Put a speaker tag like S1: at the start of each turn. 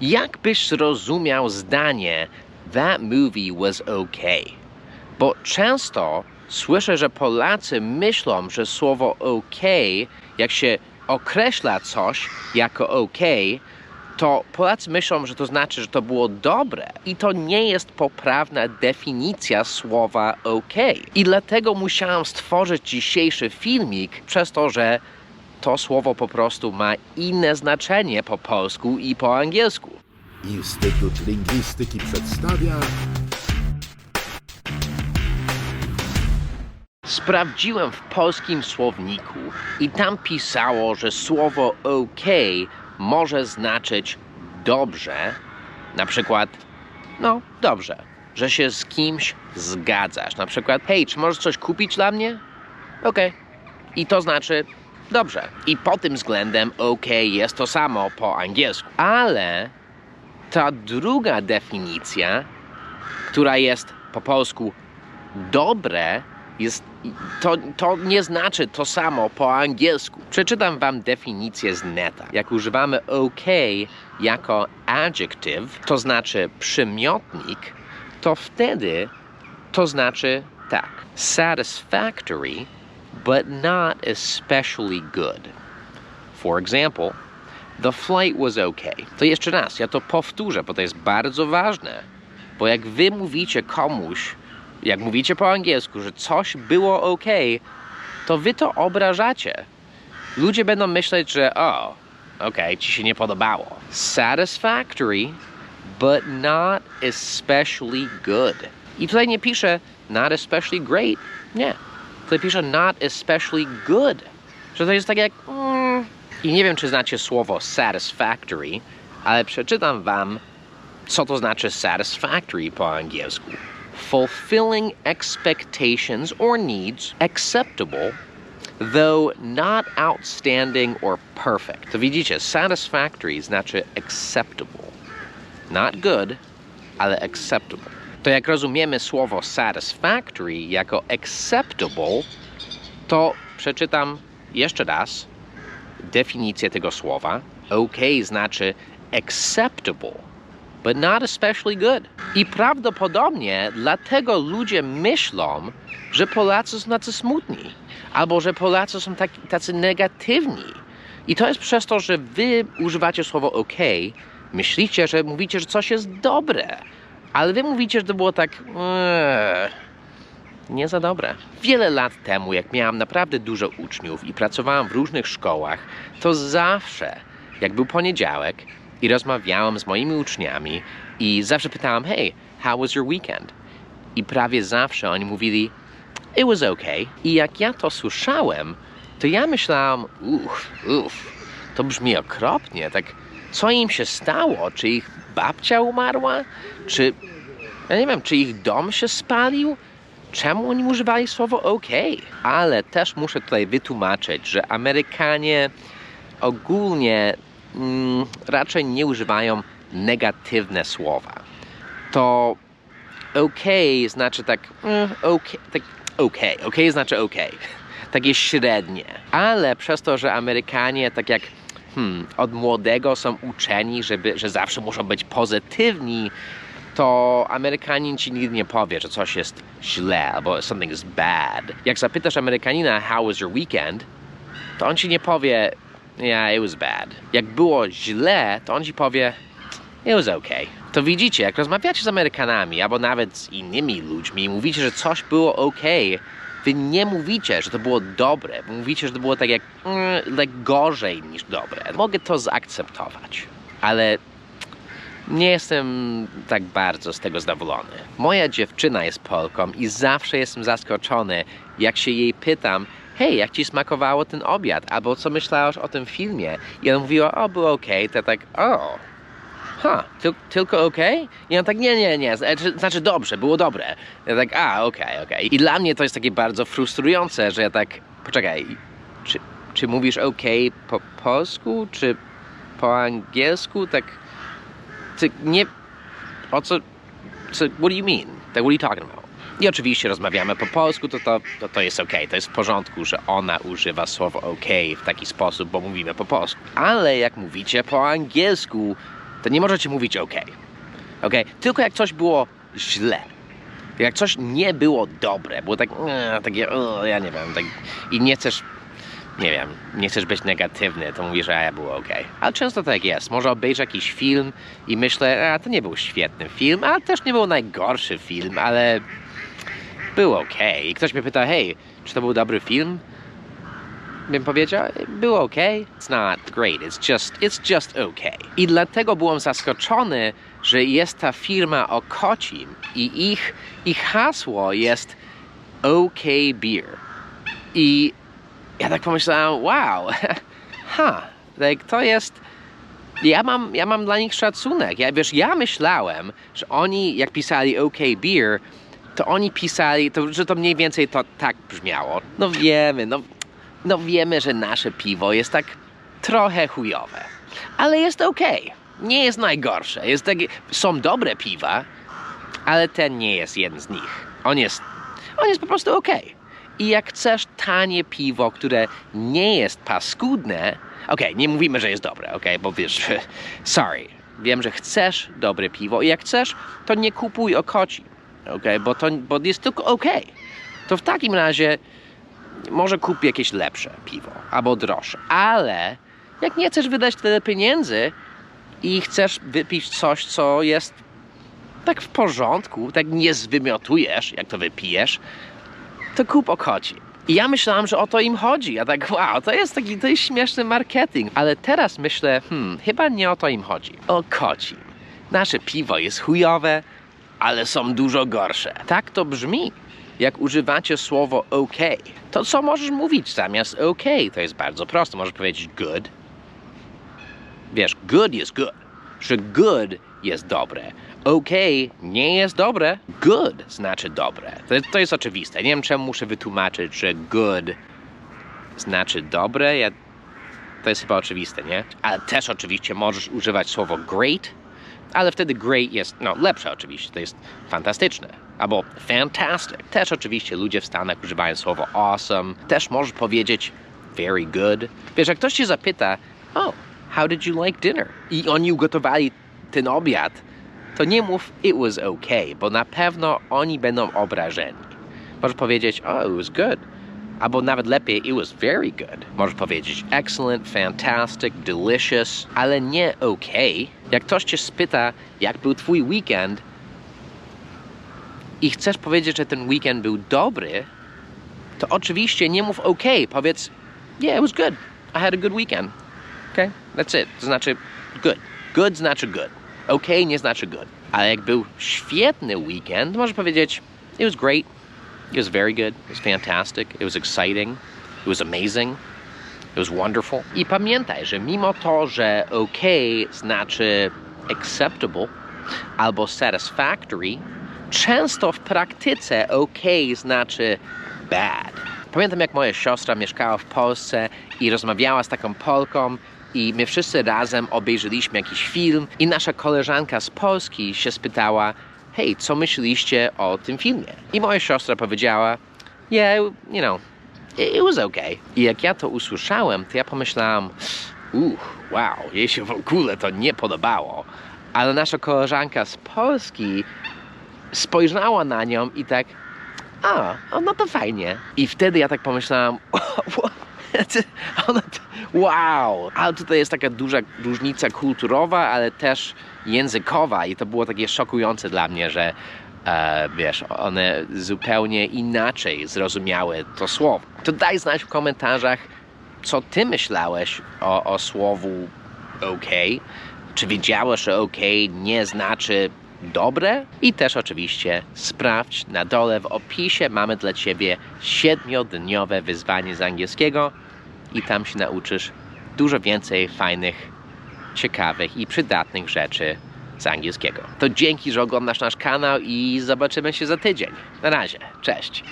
S1: Jak byś zrozumiał zdanie That movie was okay? Bo często słyszę, że Polacy myślą, że słowo okay, jak się określa coś jako okay, to Polacy myślą, że to znaczy, że to było dobre. I to nie jest poprawna definicja słowa OK. I dlatego musiałam stworzyć dzisiejszy filmik, przez to, że to słowo po prostu ma inne znaczenie po polsku i po angielsku.
S2: Instytut Lingwistyki przedstawia
S1: Sprawdziłem w polskim słowniku i tam pisało, że słowo OK może znaczyć dobrze, na przykład, no dobrze, że się z kimś zgadzasz. Na przykład, hej, czy możesz coś kupić dla mnie? Okej. I to znaczy dobrze. I pod tym względem OK jest to samo po angielsku. Ale ta druga definicja, która jest po polsku dobre, jest, to, to nie znaczy to samo po angielsku. Przeczytam wam definicję z neta. Jak używamy OK jako adjective, to znaczy przymiotnik, to wtedy to znaczy tak. Satisfactory, but not especially good. For example, the flight was okay. To jeszcze raz, ja to powtórzę, bo to jest bardzo ważne. Bo jak wy mówicie komuś, jak mówicie po angielsku, że coś było ok, to wy to obrażacie. Ludzie będą myśleć, że o, okej, ci się nie podobało. Satisfactory, but not especially good. I tutaj nie pisze not especially great. Nie. Tutaj pisze not especially good. Że to jest tak jak. Mm. I nie wiem, czy znacie słowo satisfactory, ale przeczytam wam, co to znaczy satisfactory po angielsku. Fulfilling expectations or needs acceptable, though not outstanding or perfect. To widzicie, satisfactory znaczy acceptable. Not good, ale acceptable. To jak rozumiemy słowo satisfactory jako acceptable, to przeczytam jeszcze raz definicję tego słowa. OK znaczy acceptable, but not especially good. I prawdopodobnie dlatego ludzie myślą, że Polacy są tacy smutni, albo że Polacy są tacy negatywni. I to jest przez to, że wy używacie słowa OK, myślicie, że mówicie, że coś jest dobre, ale wy mówicie, że to było tak. Eee, nie za dobre. Wiele lat temu, jak miałam naprawdę dużo uczniów i pracowałam w różnych szkołach, to zawsze, jak był poniedziałek i rozmawiałam z moimi uczniami i zawsze pytałam, hey, how was your weekend? I prawie zawsze oni mówili, it was okay. I jak ja to słyszałem, to ja myślałam, uff, uff, to brzmi okropnie, tak co im się stało? Czy ich babcia umarła? Czy, ja nie wiem, czy ich dom się spalił? czemu oni używali słowa OK? Ale też muszę tutaj wytłumaczyć, że Amerykanie ogólnie mm, raczej nie używają negatywne słowa. To OK znaczy tak, mm, OK, tak OK, OK znaczy OK. Takie średnie. Ale przez to, że Amerykanie tak jak hmm, od młodego są uczeni, żeby, że zawsze muszą być pozytywni, to Amerykanin ci nigdy nie powie, że coś jest źle albo something is bad. Jak zapytasz Amerykanina, how was your weekend, to on ci nie powie, yeah, it was bad. Jak było źle, to on ci powie, it was okay. To widzicie, jak rozmawiacie z Amerykanami albo nawet z innymi ludźmi i mówicie, że coś było ok, wy nie mówicie, że to było dobre. Mówicie, że to było tak jak mm, gorzej niż dobre. Mogę to zaakceptować, ale nie jestem tak bardzo z tego zadowolony. Moja dziewczyna jest Polką i zawsze jestem zaskoczony, jak się jej pytam, hej, jak ci smakowało ten obiad? Albo co myślałaś o tym filmie? I ona mówiła, o, było okej. To ja tak, o, ha, tyl tylko okej? I on tak, nie, nie, nie, znaczy, znaczy dobrze, było dobre. Ja tak, a, okej, okej. I dla mnie to jest takie bardzo frustrujące, że ja tak, poczekaj, czy, czy mówisz okej po polsku, czy po angielsku? Tak, ty nie... O co... co what do you mean? Tak, what are you talking about? I oczywiście rozmawiamy po polsku, to to, to, to jest ok, to jest w porządku, że ona używa słowa ok w taki sposób, bo mówimy po polsku. Ale jak mówicie po angielsku, to nie możecie mówić OK. OK? Tylko jak coś było źle. Jak coś nie było dobre, było tak, e, takie, o, ja nie wiem, tak, i nie chcesz, nie wiem, nie chcesz być negatywny, to mówisz, że ja było ok. Ale często tak jest. Może obejrzę jakiś film i myślę, a to nie był świetny film, a też nie był najgorszy film, ale był ok. I ktoś mnie pyta, hej, czy to był dobry film? Bym powiedział, był ok. It's not great, it's just, it's just ok. I dlatego byłem zaskoczony, że jest ta firma o kocim i ich, ich hasło jest OK Beer. I ja tak pomyślałem, wow, ha, like, to jest, ja mam, ja mam dla nich szacunek. Ja, wiesz, ja myślałem, że oni, jak pisali OK Beer, to oni pisali, to, że to mniej więcej to tak brzmiało. No wiemy, no, no wiemy, że nasze piwo jest tak trochę chujowe, ale jest ok. Nie jest najgorsze. Jest są dobre piwa, ale ten nie jest jeden z nich. On jest, on jest po prostu ok. I jak chcesz tanie piwo, które nie jest paskudne, okej, nie mówimy, że jest dobre, okej, bo wiesz, sorry, wiem, że chcesz dobre piwo i jak chcesz, to nie kupuj okoci, okej, bo to bo jest tylko ok. To w takim razie może kup jakieś lepsze piwo albo droższe, ale jak nie chcesz wydać tyle pieniędzy i chcesz wypić coś, co jest tak w porządku, tak nie zwymiotujesz, jak to wypijesz, to kup okoci. I ja myślałam, że o to im chodzi. Ja tak, wow, to jest taki, to jest śmieszny marketing. Ale teraz myślę, hmm, chyba nie o to im chodzi. O. Nasze piwo jest chujowe, ale są dużo gorsze. Tak to brzmi, jak używacie słowo OK. To co możesz mówić zamiast OK? To jest bardzo proste. Możesz powiedzieć good. Wiesz, good jest good. Że good jest dobre. OK nie jest dobre. Good znaczy dobre. To, to jest oczywiste. Nie wiem, czemu muszę wytłumaczyć, że good znaczy dobre. Ja, to jest chyba oczywiste, nie? Ale też oczywiście możesz używać słowo great, ale wtedy great jest, no, lepsze oczywiście. To jest fantastyczne. Albo fantastic. Też oczywiście ludzie w Stanach używają słowo awesome. Też możesz powiedzieć very good. Wiesz, jak ktoś cię zapyta, oh, how did you like dinner? I oni ugotowali ten obiad, to nie mów it was okay, bo na pewno oni będą obrażeni. Możesz powiedzieć, oh, it was good. Albo nawet lepiej, it was very good. Możesz powiedzieć excellent, fantastic, delicious, ale nie okay. Jak ktoś cię spyta, jak był twój weekend i chcesz powiedzieć, że ten weekend był dobry, to oczywiście nie mów okay, powiedz yeah, it was good. I had a good weekend. Okay? That's it. To znaczy good. Good znaczy good. Okay nie znaczy good. Ale jak był świetny weekend, możesz powiedzieć it was great. It was very good. It was fantastic. It was exciting. It was amazing. It was wonderful. I pamiętaj, że mimo to, że okay znaczy acceptable albo satisfactory, często w praktyce okay znaczy bad. Pamiętam, jak moja siostra mieszkała w Polsce i rozmawiała z taką Polką i my wszyscy razem obejrzeliśmy jakiś film i nasza koleżanka z Polski się spytała hej, co myśliście o tym filmie? I moja siostra powiedziała yeah, you know, it, was okay. I jak ja to usłyszałem, to ja pomyślałam uch, wow, jej się w ogóle to nie podobało. Ale nasza koleżanka z Polski spojrzała na nią i tak a, no to fajnie. I wtedy ja tak pomyślałam, ona, wow, ale tutaj jest taka duża różnica kulturowa, ale też językowa i to było takie szokujące dla mnie, że e, wiesz, one zupełnie inaczej zrozumiały to słowo. To daj znać w komentarzach, co ty myślałeś o, o słowu OK. Czy wiedziałeś, że OK nie znaczy dobre? I też oczywiście sprawdź na dole w opisie mamy dla Ciebie siedmiodniowe wyzwanie z angielskiego i tam się nauczysz dużo więcej fajnych, ciekawych i przydatnych rzeczy z angielskiego. To dzięki, że oglądasz nasz kanał i zobaczymy się za tydzień. Na razie, cześć!